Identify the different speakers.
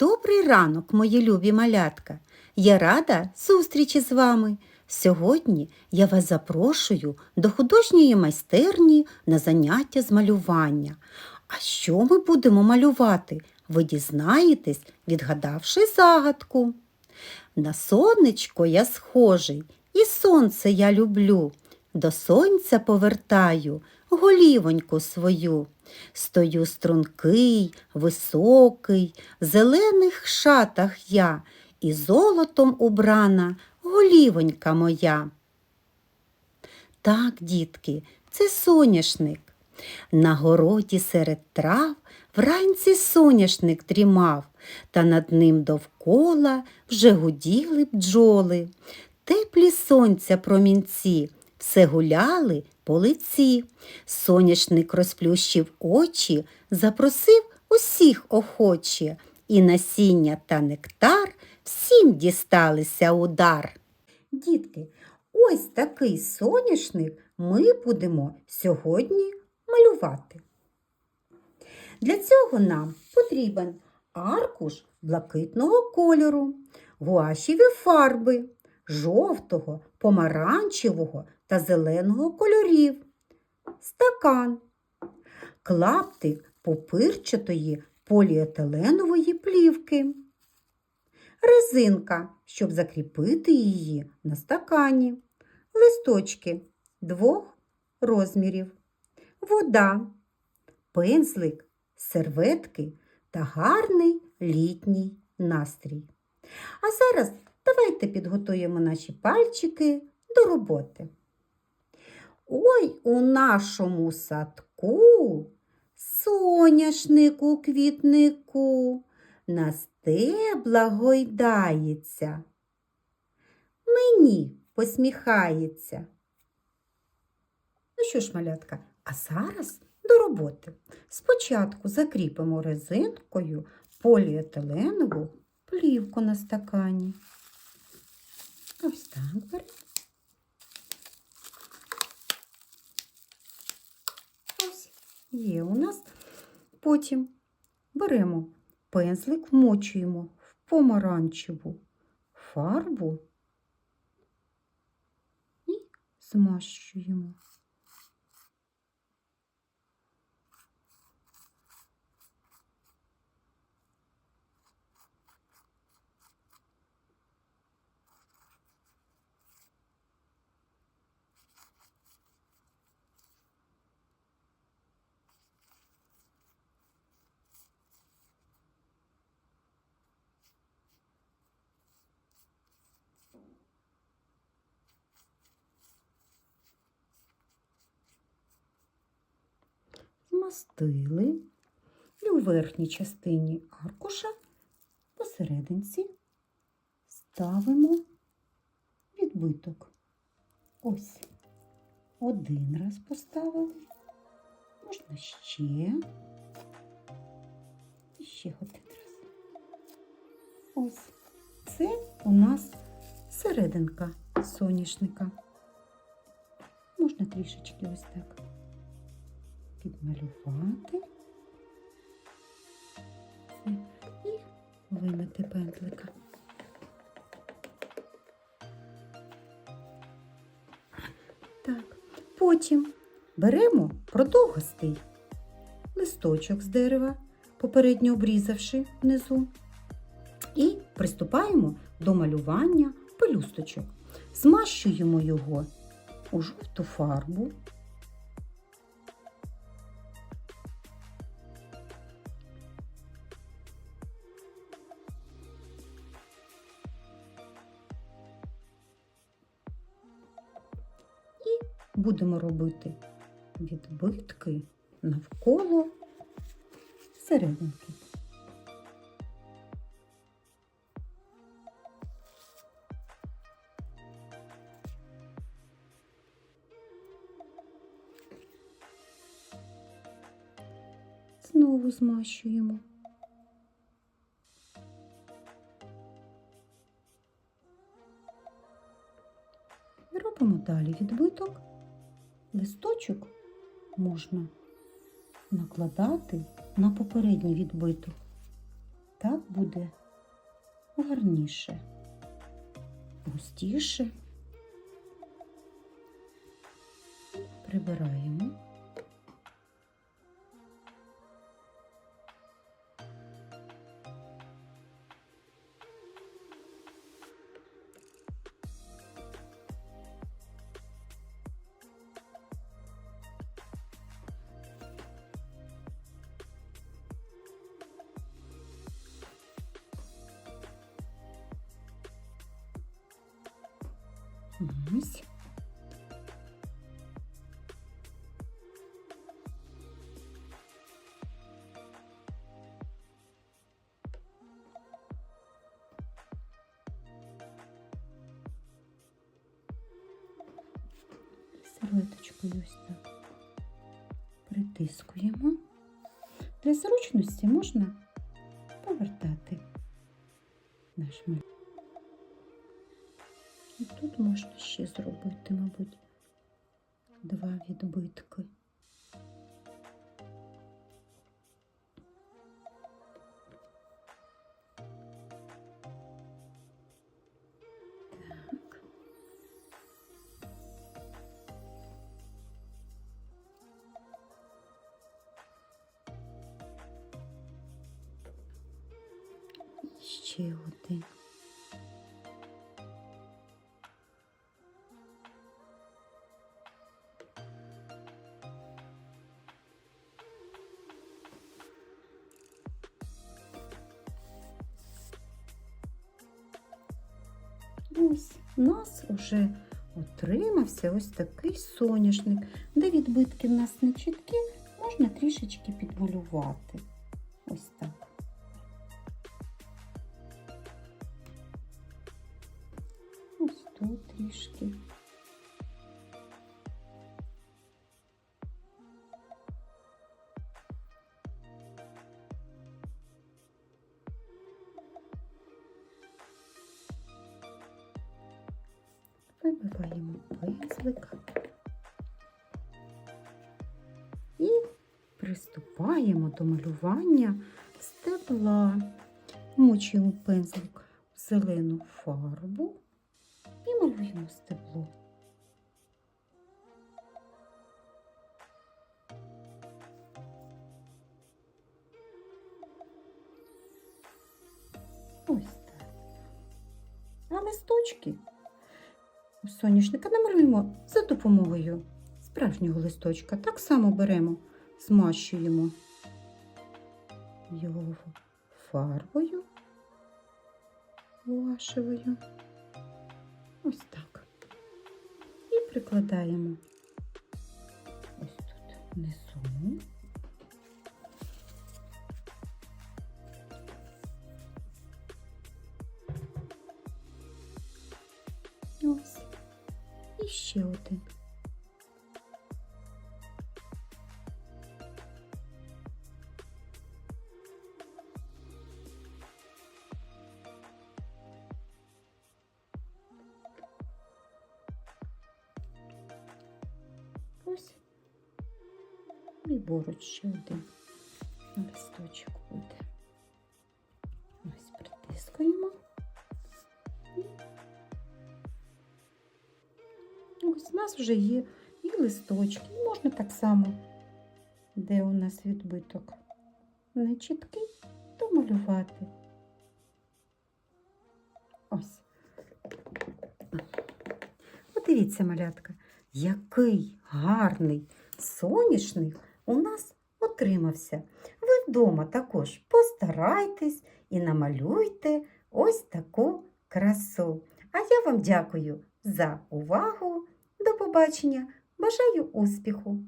Speaker 1: Добрий ранок, мої любі малятка. Я рада зустрічі з вами. Сьогодні я вас запрошую до художньої майстерні на заняття з малювання. А що ми будемо малювати? Ви дізнаєтесь, відгадавши загадку. На сонечко я схожий, і сонце я люблю. До сонця повертаю голівоньку свою. Стою стрункий, високий, в зелених шатах я, і золотом убрана голівонька моя. Так, дітки, це соняшник. На городі серед трав вранці соняшник дрімав, та над ним довкола вже гуділи бджоли. Теплі сонця промінці, все гуляли по лиці. Соняшник розплющив очі, запросив усіх охоче, і насіння та нектар всім дісталися удар. Дітки, ось такий соняшник ми будемо сьогодні малювати. Для цього нам потрібен аркуш блакитного кольору, гуашеві фарби жовтого, помаранчевого та зеленого кольорів, стакан, клаптик попирчатої поліетиленової плівки, резинка, щоб закріпити її на стакані, листочки двох розмірів, вода, пензлик, серветки та гарний літній настрій. А зараз давайте підготуємо наші пальчики до роботи. Ой, у нашому садку соняшник у квітнику на стебла гойдається. Мені посміхається. Ну що ж, малятка, а зараз до роботи. Спочатку закріпимо резинкою поліетиленову плівку на стакані. Ось так беремо. Ось є у нас. Потім беремо пензлик, вмочуємо в помаранчеву фарбу і змащуємо. Змастили і у верхній частині аркуша посерединці ставимо відбиток. Ось один раз поставили, можна ще, і ще один раз. Ось це у нас серединка соняшника. Можна трішечки ось так підмалювати і вимити пензлика. Так, потім беремо продовгостий листочок з дерева, попередньо обрізавши внизу, і приступаємо до малювання пелюсточок. Змащуємо його у жовту фарбу. Будемо робити відбитки навколо серединки. Знову змащуємо. Робимо далі відбиток листочок можна накладати на попередній відбиток. Так буде гарніше, густіше. Прибираємо. Ось. Серветочкою ось так притискуємо. Для зручності можна повертати наш малюнок. Тут можна ще зробити, мабуть, два відбитки. Ще один. У нас вже отримався ось такий соняшник, де відбитки в нас не чіткі, можна трішечки підмалювати. Ось так. Ось тут трішки. Вибиваємо пензлик і приступаємо до малювання стебла. Мочуємо пензлик в зелену фарбу і малюємо стебло. Ось так. А листочки соняшника намалюємо за допомогою справжнього листочка. Так само беремо, змащуємо його фарбою гуашевою. Ось так. І прикладаємо ось тут внизу. Ще один. Ось. І поруч ще один листочок буде. Ось у нас вже є і листочки. Можна так само, де у нас відбиток не чіткий, домалювати. Ось. Подивіться, малятка, який гарний соняшник у нас отримався. Ви вдома також постарайтесь і намалюйте ось таку красу. А я вам дякую за увагу. До побачення! Бажаю успіху!